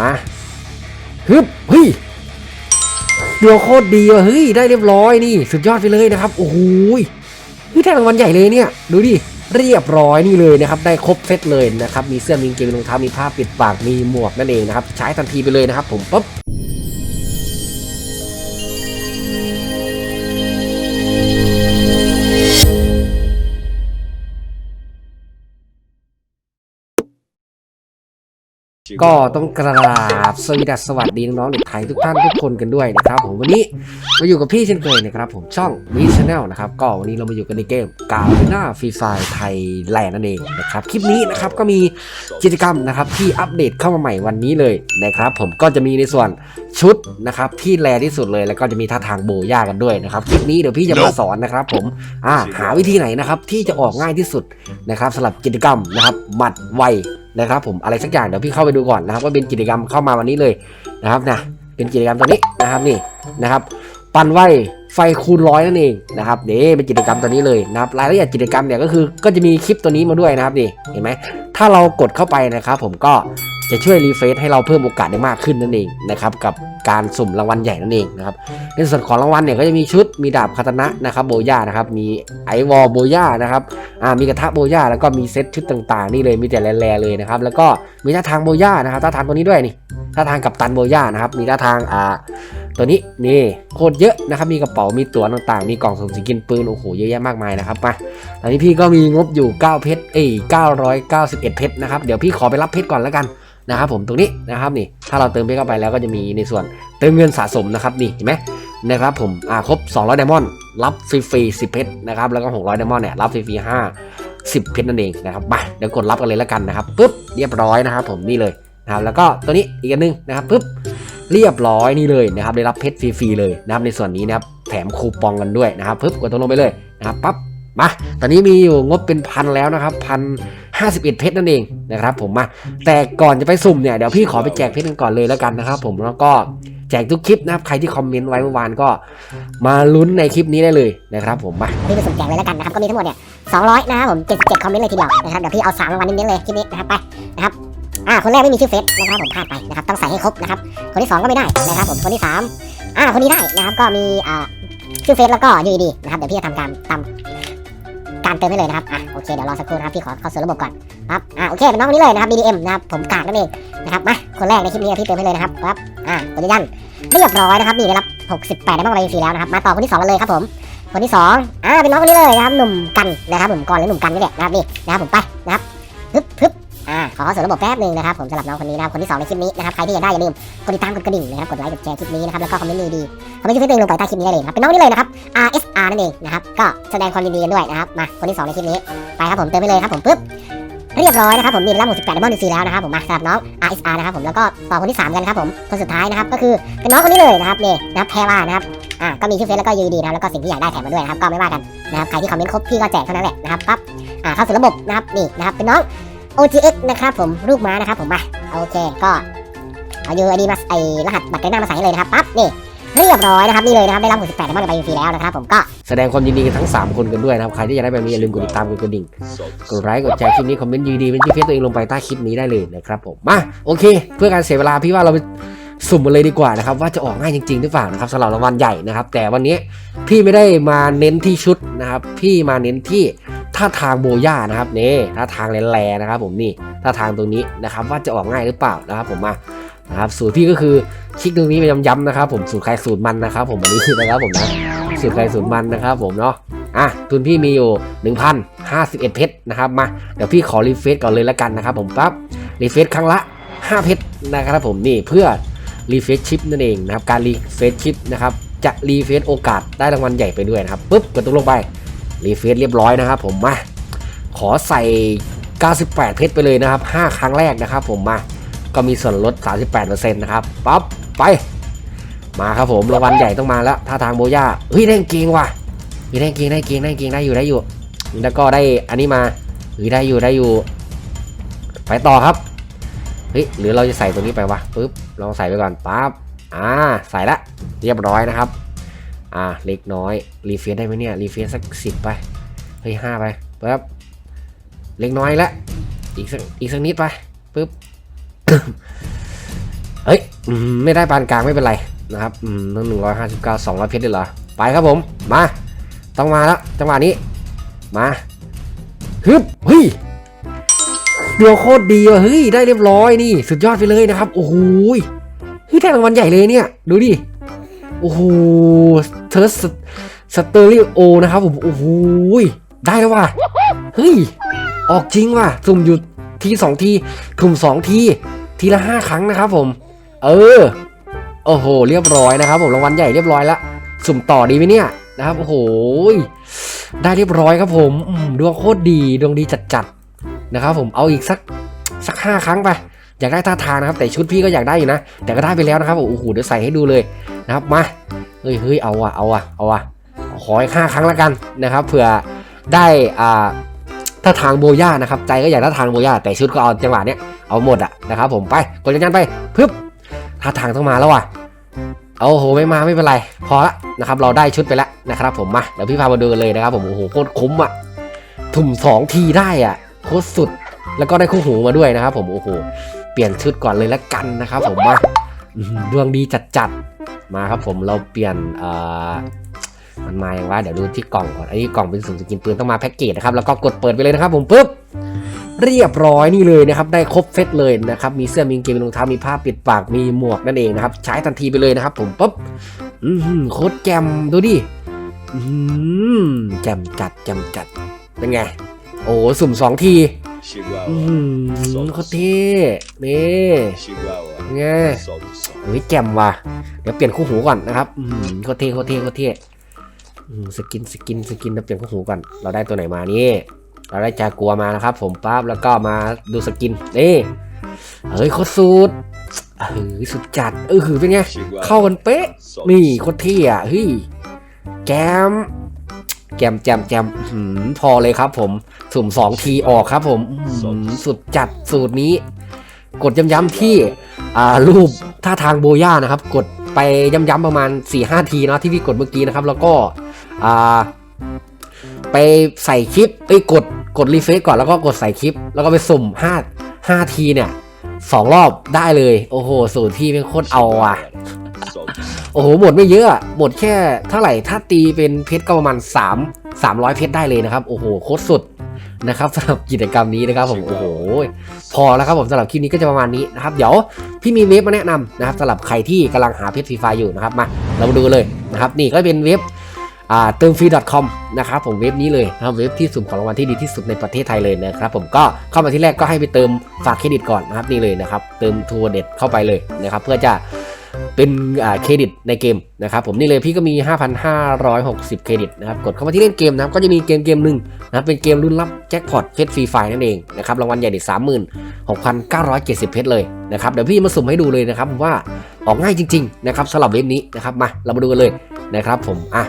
มาฮึบเฮ้ยเดวงโคตรดีว่ะเฮ้ยได้เรียบร้อยนี่ สุดยอดไปเลยนะครับ โอ้โหยเฮ้ยได้รางวัลใหญ่เลยเนี่ย ดูดิเรียบร้อยนี่เลยนะครับ ได้ครบเซตเลยนะครับ มีเสื้อมีกางเกงมีรองเท้ามีผ้าปิดปากมีหมวกนั่นเองนะครับ ใช้ทันทีไปเลยนะครับผมปุ๊บ ก็ต้องกราบสวีดัสสวัสดีน้องๆเด็กไทยทุกท่านทุกคนกันด้วยนะครับผมวันนี้มาอยู่กับพี่เช่นเคยนะครับผมช่องมีชแนลนะครับก็วันนี้เรามาอยู่กันในเกมกาลิน่าฟรีไฟไทยแลนด์นั่นเองนะครับคลิปนี้นะครับก็มีกิจกรรมนะครับที่อัปเดตเข้ามาใหม่วันนี้เลยนะครับผมก็จะมีในส่วนชุดนะครับที่แรที่สุดเลยแล้วก็จะมีท่าทางโบย่ากันด้วยนะครับคลิปนี้เดี๋ยวพี่จะมาสอนนะครับผมอ่าหาวิธีไหนนะครับที่จะออกง่ายที่สุดนะครับสำหรับกิจกรรมนะครับหมัดไว นะครับผมอะไรสักอย่างเดี๋ยวพี่เข้าไปดูก่อนนะครับว่าเป็นกิจกรรมเข้ามาวันนี้เลยนะครับนะเป็นกิจกรรมตัวนี้นะครับนี่นะครับ ปั่นไวไฟคูณร้อยนั่นเองนะครับเดี๋ยวเป็นกิจกรรมตัวนี้เลยนะครับรายละเอียดกิจกรรมเนี่ยก็คือก็จะมีคลิปตัวนี้มาด้วยนะครับนี่เห็นไหมถ้าเรากดเข้าไปนะครับ ผมก็ จะช่วยรีเฟรชให้เราเพิ่มโอกาสได้มากขึ้นนั่นเองนะครับกับการสุ่มรางวัลใหญ่นั่นเองนะครับในส่วนของรางวัลเนี่ยก็จะมีชุดมีดาบคาตนะนะครับโบย่านะครับมีไอวอลโบย่านะครับอ่ามีกระทะโบย่าแล้วก็มีเซตชุดต่างๆนี่เลยมีแต่แร่เลยนะครับแล้วก็มีท่าทางโบย่านะครับท่าทางตัวนี้ด้วยนี่ท่าทางกับตันโบย่านะครับมีท่าทางอ่าตัวนี้นี่โคตรเยอะนะครับมีกระเป๋ามีตั๋วต่างๆ มีกล่องสมสกินปืนโอ้โหเยอะแยะมากมายนะครับมาตอนนี้พี่ก็มีงบอยู่9เพชรเอ้ย991เพชรนะครับเดี๋ยวพี่ขอไปรับเพชรก่อนแล้วกัน นะครับผมตรงนี้นะครับนี่ถ้าเราเติมเพชรเข้าไปแล้วก็จะมีในส่วนเติมเงินสะสมนะครับนี่เห็นไหมนะครับผมอ่าครบ 200ไดมอนด์รับฟรีๆ10เพชรนะครับแล้วก็ 600ไดมอนด์เนี่ยรับฟรีๆ5 10เพชรนั่นเองนะครับมาเดี๋ยวกดรับกันเลยแล้วกันนะครับปุ๊บเรียบร้อยนะครับผมนี่เลยนะครับแล้วก็ตัวนี้อีกอันนึงนะครับปุ๊บเรียบร้อยนี่เลยนะครับได้รับเพชรฟรีๆเลยนะครับในส่วนนี้นะครับแถมคูปองกันด้วยนะครับปุ๊บกดตรงลงไปเลยนะครับปั๊บมาตอนนี้มีอยู่งบเป็นพันแล้วนะครับพัน ห้าสิบเอ็ดเพชรนั่นเองนะครับผมมาแต่ก่อนจะไปสุ่มเนี่ยเดี๋ยวพี่ขอไปแจกเพชรกันก่อนเลยแล้วกันนะครับผมแล้วก็แจกทุกคลิปนะครับใครที่คอมเมนต์ไว้เมื่อวานก็มาลุ้นในคลิปนี้ได้เลยนะครับผมมาพี่ไปสุ่มแจกเลยแล้วกันนะครับก็มีทั้งหมดเนี่ย200นะครับผม77คอมเมนต์เลยทีเดียวนะครับเดี๋ยวพี่เอา3รางวัลเน้นๆเลยคลิปนี้นะครับไปนะครับอ่าคนแรกไม่มีชื่อเฟซนะครับผมพลาดไปนะครับต้องใส่ให้ครบนะครับคนที่ 2 ก็ไม่ได้นะครับผมคนที่3อ่าคนนี้ได้นะครับก็มีอ่าชื่อเฟซแล้วก็ UID นะครับเดี๋ยวพี่จะทำการตาม การเติมให้เลยนะครับอะโอเคเดี๋ยวรอสักครู่นะครับพี่ขอเข้าสู่ระบบก่อนปั๊บอะโอเคเป็นน้องคนนี้เลยนะครับ BDM นะครับผมกาดนั่นเองนะครับมาคนแรกในคลิปนี้พี่เติมให้เลยนะครับปั๊บอะกดยืนยันเรียบร้อยนะครับนี่ได้รับ68ได้บ้างไปฟรีแล้วนะครับมาต่อคนที่2กันเลยครับผมคนที่สองอ่าเป็นน้องคนนี้เลยนะครับหนุ่มกันนะครับผมก่อนหรือหนุ่มกันนี่แหละนะครับนี่นะครับผมไปนะครับปึ๊บปึ๊บ อ่าขอเข้าสู่ระบบแป๊บหนึงนะครับผมสำหรับน้องคนนี้นะครับคนที่สองในคลิปนี้นะครับใครที่อยากได้อย่าลืมกดติดตามกดกระดิ่งนะครับกดไลค์กดแชร์คลิปนี้นะครับแล้วก็คอมเมนต์ดีๆคอมเมนต์ชื่อตัวเองลงไปใต้คลิปนี้ได้เลยนะครับเป็นน้องนี่เลยนะครับ RSR นั่นเองนะครับก็แสดงความยินดีกันด้วยนะครับมาคนที่สองในคลิปนี้ไปครับผมเติมไปเลยครับผมปึ๊บเรียบร้อยนะครับผมมีรับหมด18ดับเบิลซีแล้วนะครับผมมาสำหรับน้อง RSR นะครับผมแล้วก็ต่อคนที่3กันครับผมคนสุดท้ายนะครับก็คือเป็นน้องคนนี้เลยนะครับนี่นะครับแพรว่านะครับอ่าก็มีชื่อเฟซแล้วก็ยูดีนะครับแล้วก็สิ่งที่อยากได้แถมมาด้วยนะครับก็ไม่ว่ากันนะครับใครที่คอมเมนต์ครบพี่ก็แจกเท่านั้นแหละนะครับปั๊บอ่าเข้าสู่ระบบนะครับนี่นะครับเป็นน้อง OGX นะครับผมรูปม้านะครับผมมาโอเคก็เอายูไอดีมาไอรหัสบัตรเกรหน้ามาใส่เลยนะครับปั๊บนี่เรียบร้อยนะครับนี่เลยนะครับได้รับหมด18ดับเบิลไปฟรีแล้วนะครับผมก็แสดงความยินดีกันทั้ง 3 คนกันด้วยนะครับ ใครที่อยากได้แบบนี้อย่าลืมกดติดตามกดกระดิ่งกดไลค์กดแชร์คลิปนี้คอมเมนต์ดีๆเป็นที่เฟซตัวเองลงไปใต้คลิปนี้ได้เลยนะครับผมมาโอเค เพื่อการเสียเวลาพี่ว่าเราไปสุ่มกันเลยดีกว่านะครับว่าจะออกง่ายจริงๆหรือเปล่านะครับสำหรับรางวัลใหญ่นะครับแต่วันนี้พี่ไม่ได้มาเน้นที่ชุดนะครับพี่มาเน้นที่ ท่าทางโบย่านะครับนี่ท่าทางแรงๆนะครับ ผมนี่ท่าทางตรงนี้นะครับ ว่าจะออกง่ายหรือเปล่านะครับ ผมมานะครับสูตรพี่ก็คือคลิกตรงนี้ไปย้ำๆนะครับ ผมสูตรใครสูตรมันนะครับ ผมวันนี้นะครับผมนะสูตรใครสูตรมันนะครับ ผมเนาะอะทุนพี่มีอยู่ 1,051 เพชรนะครับมาเดี๋ยวพี่ขอรีเฟซก่อนเลยแล้วกันนะครับ ผมปั๊บรีเฟซครั้งละ 5 เพชรนะครับ ผมนี่เพื่อรีเฟซชิปนั่นเองนะครับการรีเฟซชิปนะครับจะรีเฟซโอกาสได้รางวัลใหญ่ไปด้วยนะครับปุ๊บกดตรงลงไป รีเฟซเรียบร้อยนะครับ ผมมาขอใส่ 98 เพชรไปเลยนะครับ 5 ครั้งแรกนะครับ ผมมาก็มีส่วนลด 38%นะครับปั๊บไป มาครับผมรางวัลใหญ่ต้องมาแล้วท่าทางโบย่าเฮ้ยได้กางเกงว่ะมีได้กางเกงได้กางเกงได้กางเกงได้อยู่ได้อยู่ แล้วก็ได้อันนี้มาเฮ้ยได้อยู่ได้อยู่ ไปต่อครับเฮ้ยหรือเราจะใส่ตัวนี้ไปวะปึ๊บลองใส่ไปก่อนปั๊บอ่าใส่ละเรียบร้อยนะครับ อ่าเล็กน้อย รีเฟซได้ไหมเนี่ย รีเฟซสักสิบไป เฮ้ยห้าไปปั๊บเล็กน้อยละ อีกสักอีกสักนิดไปปึ๊บเฮ้ยมไม่ได้ปานกลางไม่เป็นไรนะครับอืมต้งหนึ่งร้อยห้าสิบเก้าสองร้อยเพชรเลยเหรอ ไปครับผม มา ต้องมาแล้วจังหวะนี้ มาฮึบเฮ้ยเดียวโคตรดีว่ะเฮ้ยได้เรียบร้อยนี่ สุดยอดไปเลยนะครับ โอ้โหยเฮ้ยได้รางวัลใหญ่เลยเนี่ย ดูดิ โอ้โห เทอร์สสเตอริโอนะครับผม โอ้โหยได้แล้วว่ะ เฮ้ย ออกจริงว่ะ สุ่มอยู่ทีสองทีถุ่มสองที ทีละห้าครั้งนะครับผม เออ โอ้โห เรียบร้อยนะครับผม รางวัลใหญ่เรียบร้อยล้วสุ่มต่อดีไหมเนี่ยนะครับ โอ้โห ได้เรียบร้อยครับผม ดวงโคตรดี ดวงดีจัดๆ นะครับผม เอาอีกสักสักห้าครั้งไป อยากได้ท่าทางนะครับ แต่ชุดพี่ก็อยากได้อยู่นะ แต่ก็ได้ไปแล้วนะครับ โอ้โห เดี๋ยวใส่ให้ดูเลยนะครับ มา เฮ้ยเฮ้ยเอาอะเอาอะเอาอะขออีกห้าครั้งแล้วกันนะครับเผื่อได้อ่าท่าทางโบย่านะครับใจก็อยากท่าทางโบย่าแต่ชุดก็เอาจังหวะเนี้ยเอาหมดอะนะครับผมไปกดยันยันไปพึบท่าทางต้องมาแล้วว่ะเอาโหไม่มาไม่เป็นไรพอละนะครับเราได้ชุดไปแล้วนะครับ ผมมาเดี๋ยวพี่พามาดูกันเลยนะครับ ผมโอ้โหโคตรคุ้มอะถุ่มสองทีได้อะโคตรสุดแล้วก็ได้คู่หูมาด้วยนะครับ ผมโอ้โหเปลี่ยนชุดก่อนเลยละกันนะครับ ผมมาดวงดีจัดๆ มาครับผมเราเปลี่ยนมันมาอย่างว่าเดี๋ยวดูที่กล่องก่อนไอ้กล่องเป็นสุ่มสกินปืนต้องมาแพ็กเกจนะครับแล้วก็กดเปิดไปเลยนะครับ ผมปุ๊บเรียบร้อยนี่เลยนะครับได้ครบเซตเลยนะครับมีเสื้อมีกางเกงมีรองเท้ามีผ้าปิดปากมีหมวกนั่นเองนะครับใช้ทันทีไปเลยนะครับ ผมปุ๊บโคตรแจมดูดิแจมจัดแจมจัดเป็นไง โอ้สุ่มสองที อืมโคตรเท่นี่ Chihuahua. ไง Solid son. เฮ้ยแจมว่ะเดี๋ยวเปลี่ยนคู่หูก่อนนะครับอืมโคตรเท่โคตรเท่โคตรเท่อืมสกินสกินสกินเราเปลี่ยนคู่หูก่อนเราได้ตัวไหนมานี่เราได้จากัวมานะครับ ผมปั๊บแล้วก็มาดูสกินนี่เฮ้ยโคตรสุดเฮ้ยสุดจัดเออคือเป็นไง Chihuahua. เข้ากันเป๊ะ Solid นี่ son. โคตรเท่อะเฮ้ยแจม แจมแจมแจมอื้อหือพอเลยครับผมสุ่มสองทีออกครับผมอื้อหือสุดจัดสูตรนี้ กดย้ำๆที่อ่ารูปท่าทางโบย่านะครับ กดไปย้ำๆประมาณ4ี่ห้าทีเนาะที่พี่กดเมื่อกี้นะครับ แล้วก็อ่าไปใส่คลิปเอ้ยกดกดรีเฟซก่อนแล้วก็กดใส่คลิป แล้วก็ไปสุ่ม5 5ทีเนี่ยสองรอบได้เลย โอ้โห สูตรพี่เป็นโคตรเอาอะ Solid son. โอ้โหหมดไม่เยอะอะหมดแค่เท่าไหร่ถ้าตีเป็นเพชรก็ประมาณ3 300 เพชรได้เลยนะครับ โอ้โหโคตรสุดนะครับสำหรับกิจกรรมนี้นะครับผมโอ้โหพอแล้วครับผมสำหรบคลิปนี้ก็จะประมาณนี้นะครับเดี๋ยวพี่มีเว็บมาแนะนำนะครับสำหรับใครที่กำลังหาเพชรฟรีไฟอยู่นะครับมาเรามาดูกันเลยนะครับนี่ก็เป็นเว็บอ่าเติมฟรี .com นะครับผมเว็บนี้เลยนะครับเว็บที่สุ่มของรางวัลที่ดีที่สุดในประเทศไทยเลยนะครับผมก็เข้ามาที่แรกก็ให้ไปเติมฝากเครดิตก่อนนะครับนี่เลยนะครับเติมทัวร์เด็ดเข้าไปเลยนะครับเพื่อจะ เป็นเครดิตในเกมนะครับผมนี่เลยพี่ก็มี 5,560 เครดิตนะครับกดเข้ามาที่เล่นเกมนะครับก็จะมีเกมเกมหนึ่งนะครับเป็นเกมรุ่นรับแจ็คพอตเพชรฟรีไฟนั่นเองนะครับรางวัลใหญ่เด็ด36,970 เพชรเลยนะครับเดี๋ยวพี่มาสุ่มให้ดูเลยนะครับว่าออกง่ายจริงๆนะครับสำหรับเว็บนี้นะครับมาเรามาดูกันเลยนะครับผมอะ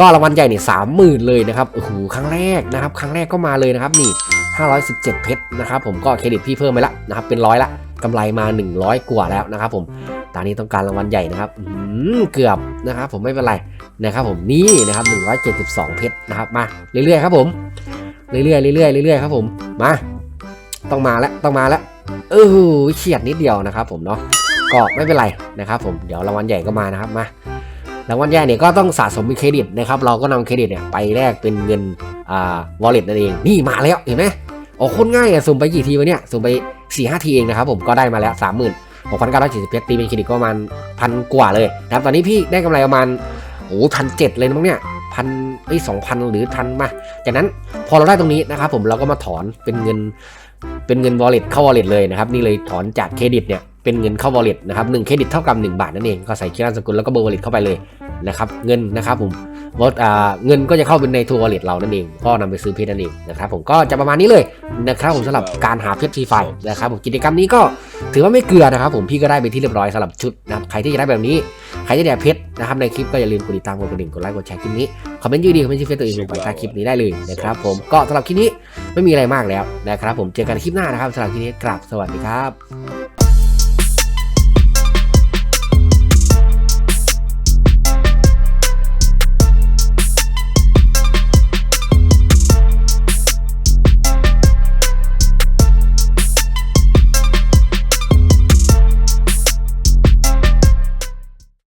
ก็รางวัลใหญ่เนี่ยสามหมื่นเลยนะครับโอ้โหครั้งแรกนะครับ ครั้งแรกก็มาเลยนะครับนี่ 517 เพชรนะครับผมก็เครดิตพี่เพิ่มไปละนะครับเป็นร้อยละกำไรมา 100 กว่าแล้วนะครับผม ตอนนี้ต้องการรางวัลใหญ่นะครับเกือบนะครับ ผมไม่เป็นไรนะครับผมนี่นะครับ172 เพชรนะครับมาเรื่อยๆครับผมเรื่อยๆเรื่อยๆเรื่อยๆครับผมมา ต้องมาแล้วต้องมาแล้วเออเฉียดนิดเดียวนะครับ ผมเนาะก็ไม่เป็นไรนะครับ ผมเดี๋ยวรางวัลใหญ่ก็มานะครับมารางวัลใหญ่เนี่ยก็ต้องสะสมเป็นเครดิตนะครับ เราก็นำเครดิตเนี่ยไปแลกเป็นเงินอ่าวอลเล็ตนั่นเองนี่มาแล้วเห็นไหมโอ้โคตรง่ายอะสุ่มไปกี่ทีวะเนี่ยสุ่มไป4ี่ห้าทีเองนะครับผมก็ได้มาแล้ว30,000 6,970เพชรตีเป็นเครดิตก็ประมาณพันกว่าเลยนะครับตอนนี้พี่ได้กำไรประมาณโอ้พันเจ็ดเลยนะมั้งเนี่ยพันไอ้สองพันหรือพันมาจากนั้นพอเราได้ตรงนี้นะครับผมเราก็มาถอนเป็นเงินเป็นเงินวอลเล็ตเข้าวอลเล็ตเลยนะครับนี่เลยถอนจากเครดิตเนี่ย เป็นเงินเข้า wallet นะครับหนึ่งเครดิตเท่ากับ 1 บาทนั่นเองก็ใส่คีย์นามสกุลแล้วก็เบอร์ wallet เข้าไปเลยนะครับเงินนะครับผมวออ่าเงินก็จะเข้าเป็นในทัวร์ wallet เรานั่นเอง ก็นำไปซื้อเพชรนั่นเองนะครับผมก็จะประมาณนี้เลยนะครับผมสำหรับการหาเพชรฟรีไฟนะครับผมกิจกรรมนี้ก็ถือว่าไม่เกลือนะครับผมพี่ก็ได้ไปที่เรียบร้อยสำหรับชุดนะครับใครที่อยากได้แบบนี้ใครที่อยากได้เพชรนะครับในคลิปก็อย่าลืมกดติดตามกดกระดิ่งกดไลค์กดแชร์คลิปนี้คอมเมนต์ยืดีคอมเมนต์ชื่อเฟซตัวเองลงไปใต้คลิปนี้ได้เลยนะครับผมก็สำหรับคลิปนี้ไม่มีอะไรมากแล้วนะครับผมเจอกันคลิปหน้านะครับสำหรับคลิปนี้กราบสวัสดีครับ